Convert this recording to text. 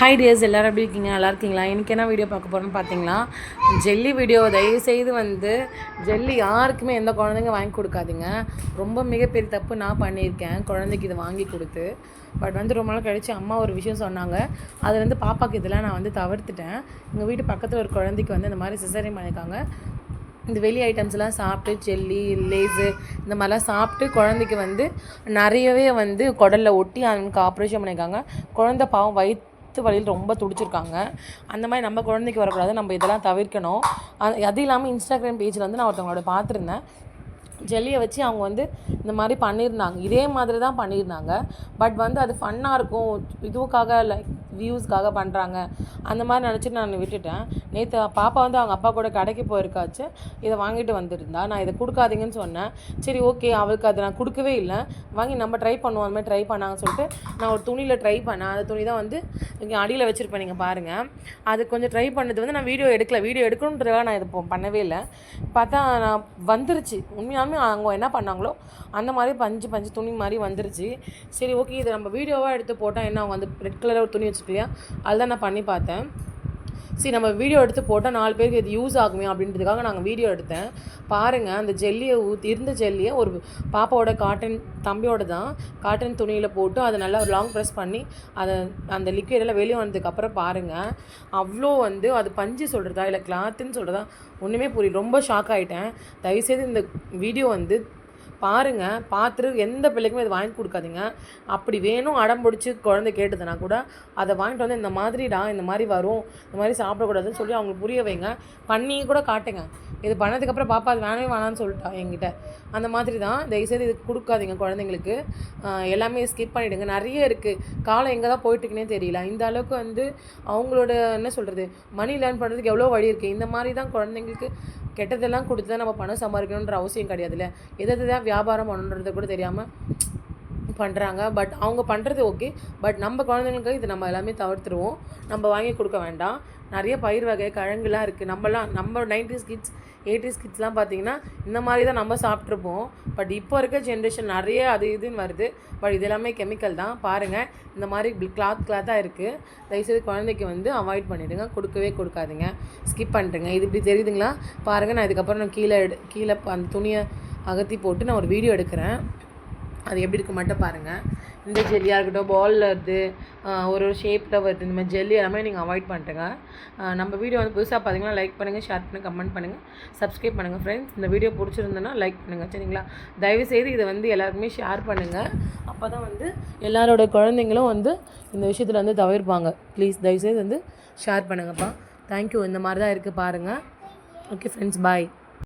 Hi days எல்லோரும் எப்படி இருக்கீங்க? நல்லா இருக்கீங்களா? எனக்கு என்ன வீடியோ பார்க்க போகிறோன்னு பார்த்தீங்களா ஜெல்லி வீடியோ தயவுசெய்து வந்து ஜெல்லி யாருக்குமே எந்த குழந்தைங்க வாங்கி கொடுக்காதீங்க. ரொம்ப மிகப்பெரிய தப்பு நான் பண்ணியிருக்கேன். குழந்தைக்கு இதை வாங்கி கொடுத்து. பட் வந்து ரொம்ப நாள் கழித்து அம்மா ஒரு விஷயம் சொன்னாங்க. அது வந்து பாப்பாக்கு இதெல்லாம் நான் வந்து தவிர்த்துட்டேன். எங்கள் வீட்டு பக்கத்தில் ஒரு குழந்தைக்கு வந்து இந்த மாதிரி சிசரிங் பண்ணியிருக்காங்க. இந்த வெளி ஐட்டம்ஸ்லாம் சாப்பிட்டு ஜெல்லி லேஸு இந்த மாதிரிலாம் சாப்பிட்டு குழந்தைக்கு வந்து நிறையவே வந்து குடலில் ஒட்டி அவனுக்கு ஆப்ரேஷன் பண்ணியிருக்காங்க. குழந்தை பாவம் வயிற்று வலியில் ரொம்ப துடிச்சிருக்காங்க. அந்த மாதிரி நம்ம குழந்தைக்கு வரக்கூடாது நம்ம இதெல்லாம் தவிர்க்கணும். அது அது இல்லாமல் இன்ஸ்டாகிராம் பேஜில் வந்து நான் ஒருத்தவங்களோட பார்த்துருந்தேன். ஜெல்லியை வச்சு அவங்க வந்து இந்த மாதிரி பண்ணியிருந்தாங்க. இதே மாதிரி தான் பண்ணியிருந்தாங்க. பட் வந்து அது ஃபன்னாக இருக்கும். இதுவுக்காக லைக் வியூஸ்க்காக பண்ணுறாங்க அந்த மாதிரி நினச்சிட்டு நான் விட்டுட்டேன். நேற்று பாப்பா வந்து அவங்க அப்பா கூட கடைக்கு போயிருக்காச்சு. இதை வாங்கிட்டு வந்திருந்தா. நான் இதை கொடுக்காதீங்கன்னு சொன்னேன். சரி ஓகே அவளுக்கு அதை நான் கொடுக்கவே இல்லை. வாங்கி நம்ம ட்ரை பண்ணுவோம் அந்த மாதிரி ட்ரை பண்ணாங்கன்னு சொல்லிட்டு நான் ஒரு துணியில் ட்ரை பண்ணேன். அந்த துணி தான் வந்து இங்கே அடியில் வச்சுருப்பேன் நீங்கள் பாருங்கள் அது கொஞ்சம் ட்ரை பண்ணது வந்து நான் வீடியோ எடுக்கல. வீடியோ எடுக்கணுன்றதுக்காக நான் இது பண்ணவே இல்லை. பார்த்தா நான் வந்துருச்சு. உண்மையாலுமே அவங்க என்ன பண்ணாங்களோ அந்த மாதிரி பஞ்சு பஞ்சு துணி மாதிரி வந்துருச்சு. சரி ஓகே இதை நம்ம வீடியோவாக எடுத்து போட்டால் என்ன அவங்க வந்து ரெட் கலர் ஒரு துணி இல்லையா அதுதான் நான் பண்ணி பார்த்தேன். சரி நம்ம வீடியோ எடுத்து போட்டால் நாலு பேருக்கு இது யூஸ் ஆகுமே அப்படின்றதுக்காக நாங்கள் வீடியோ எடுத்தேன். பாருங்கள் அந்த ஜெல்லியை ஊற்றி இருந்த ஜெல்லியை ஒரு பாப்பாவோட காட்டன் தம்பியோட தான் காட்டன் துணியில் போட்டு அதை நல்லா லாங் ப்ரெஸ் பண்ணி அதை அந்த லிக்விடெல்லாம் வெளியே வந்ததுக்கப்புறம் பாருங்கள் அவ்வளோ வந்து அது பஞ்சு சொல்கிறதா இல்லை கிளாத்துன்னு சொல்கிறதா ஒன்றுமே புரியல. ரொம்ப ஷாக் ஆகிட்டேன் தயவுசெய்து இந்த வீடியோ வந்து பாருங்கள் பார்த்துட்டு எந்த பிள்ளைக்குமே இது வாங்கி கொடுக்காதீங்க. அப்படி வேணும் அடம் பிடிச்சி குழந்தை கேட்டதுன்னா கூட அதை வாங்கிட்டு வந்து இந்த மாதிரிடா இந்த மாதிரி வரும் இந்த மாதிரி சாப்பிடக்கூடாதுன்னு சொல்லி அவங்களுக்கு புரிய வைங்க. பண்ணி கூட காட்டுங்க. இது பண்ணதுக்கப்புறம் பாப்பா அது வேணவே வேணான்னு சொல்லிட்டா என்கிட்ட. அந்த மாதிரி தான் தயவுசெய்து இது கொடுக்காதீங்க குழந்தைங்களுக்கு. எல்லாமே ஸ்கிப் பண்ணிவிடுங்க நிறைய இருக்குது காலம் எங்கே தான் போயிட்டுருக்குனே தெரியல. இந்த அளவுக்கு வந்து அவங்களோட என்ன சொல்கிறது மணி லேர்ன் பண்ணுறதுக்கு எவ்வளோ வழி இருக்குது இந்த மாதிரி தான் குழந்தைங்களுக்கு கெட்டதெல்லாம் கொடுத்து தான் நம்ம பணம் சம்பாதிக்கணுன்ற அவசியம் கிடையாதுல்ல. எதை எது தான் வியாபாரம் பண்ணணுன்றது கூட தெரியாமல் பண்ணுறாங்க பட் அவங்க பண்ணுறது ஓகே பட் நம்ம குழந்தைங்களுக்கு இது நம்ம எல்லாமே தவிர்த்துருவோம். நம்ம வாங்கி கொடுக்க வேண்டாம். நிறைய பயிர் வகை கிழங்குலாம் இருக்குது நம்மலாம் நம்ம நைன்டிஸ் கிட்ஸ் எயிட்டிஸ் கிட்ஸ்லாம் பார்த்தீங்கன்னா இந்த மாதிரி தான் நம்ம சாப்பிட்ருப்போம் பட் இப்போ இருக்க ஜென்ரேஷன் நிறைய அது இதுன்னு வருது. பட் இது எல்லாமே கெமிக்கல் தான். பாருங்கள் இந்த மாதிரி கிளாத் கிளாத்தாக இருக்குது தயவுசெய்து குழந்தைக்கு வந்து அவாய்ட் பண்ணிவிடுங்க கொடுக்கவே கொடுக்காதுங்க. ஸ்கிப் பண்ணுறேங்க இது இப்படி தெரியுதுங்களா? பாருங்கள் நான் இதுக்கப்புறம் நான் கீழே எடு கீழே அந்த துணியை அகத்தி போட்டு நான் ஒரு வீடியோ எடுக்கிறேன். அது எப்படி இருக்கு மட்டும் பாருங்கள் இந்த ஜெல்லியாக இருக்கட்டும் பாலில் வருது ஒரு ஒரு ஷேப்பில் வருது. இந்த மாதிரி ஜெல்லி எல்லாமே நீங்கள் அவாய்ட் பண்ணிட்டுங்க. நம்ம வீடியோ வந்து புதுசாக பார்த்தீங்கன்னா லைக் பண்ணுங்கள் ஷேர் பண்ணுங்கள் கமெண்ட் பண்ணுங்கள் சப்ஸ்கிரைப் பண்ணுங்கள் ஃப்ரெண்ட்ஸ் இந்த வீடியோ பிடிச்சிருந்தேன்னா லைக் பண்ணுங்கள் சரிங்களா? தயவுசெய்து இதை வந்து எல்லாருக்குமே ஷேர் பண்ணுங்கள் அப்போ தான் வந்து எல்லாரோட குழந்தைங்களும் வந்து இந்த விஷயத்தில் வந்து தவிர்ப்பாங்க. ப்ளீஸ் தயவுசெய்து வந்து ஷேர் பண்ணுங்கப்பா. தேங்க்யூ இந்த மாதிரி தான் இருக்குது பாருங்கள் ஓகே ஃப்ரெண்ட்ஸ் பாய்